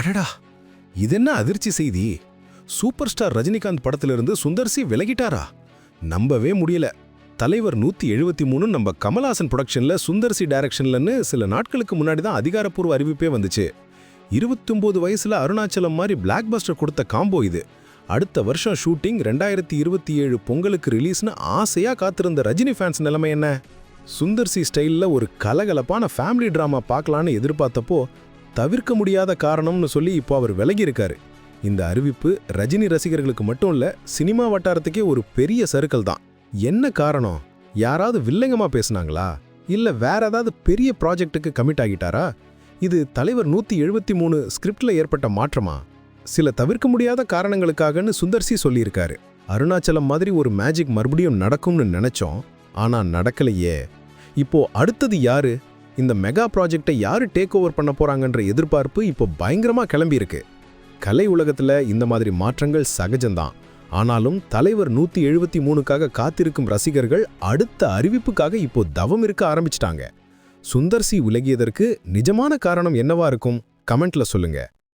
அடடா இது என்ன அதிர்ச்சி செய்தி? சூப்பர் ஸ்டார் ரஜினிகாந்த் படத்திலிருந்து சுந்தர்சி விலகிட்டாரா? நம்பவே முடியல. தலைவர் நூத்தி எழுபத்தி மூணு நம்ம கமல்ஹாசன் ப்ரொடக்ஷன்ல சுந்தர்சி டைரக்ஷன்லன்னு சில நாட்களுக்கு முன்னாடி தான் அதிகாரப்பூர்வ அறிவிப்பே வந்துச்சு. இருபத்தொம்போது வயசுல அருணாச்சலம் மாதிரி பிளாக் பஸ்டர் கொடுத்த காம்போ இது. அடுத்த வருஷம் ஷூட்டிங் ரெண்டாயிரத்தி இருபத்தி ஏழு பொங்கலுக்கு ரிலீஸ்னு ஆசையா காத்திருந்த ரஜினி ஃபேன்ஸ் நிலைமை என்ன? சுந்தர்சி ஸ்டைலில் ஒரு கலகலப்பான ஃபேமிலி ட்ராமா பார்க்கலான்னு எதிர்பார்த்தப்போ தவிர்க்க முடியாத காரணம்னு சொல்லி இப்போ அவர் விலகி இருக்காரு இந்த அறிவிப்பு ரஜினி ரசிகர்களுக்கு மட்டும் இல்ல சினிமா வட்டாரத்துக்கே ஒரு பெரிய சறுக்கல் தான். என்ன காரணம்? யாராவது வில்லங்கமா பேசுனாங்களா? இல்ல வேற ஏதாவது பெரிய ப்ராஜெக்ட்டுக்கு கமிட் ஆகிட்டாரா? இது தலைவர் நூத்தி எழுபத்தி மூணு ஸ்கிரிப்ட்ல ஏற்பட்ட மாற்றமா? சில தவிர்க்க முடியாத காரணங்களுக்காகன்னு சுந்தர்சி சொல்லியிருக்காரு. அருணாச்சலம் மாதிரி ஒரு மேஜிக் மறுபடியும் நடக்கும்னு நினைச்சோம் ஆனா நடக்கலையே. இப்போ அடுத்தது யாரு? இந்த மெகா ப்ராஜெக்டை யார் டேக் ஓவர் பண்ண போகிறாங்கன்ற எதிர்பார்ப்பு இப்போ பயங்கரமாக கிளம்பியிருக்கு. கலை உலகத்தில் இந்த மாதிரி மாற்றங்கள் சகஜம்தான். ஆனாலும் தலைவர் நூற்றி எழுபத்தி மூணுக்காக காத்திருக்கும் ரசிகர்கள் அடுத்த அறிவிப்புக்காக இப்போ தவம் இருக்க ஆரம்பிச்சிட்டாங்க. சுந்தர்சி உலகியதற்கு நிஜமான காரணம் என்னவா இருக்கும்? கமெண்ட்ல சொல்லுங்கள்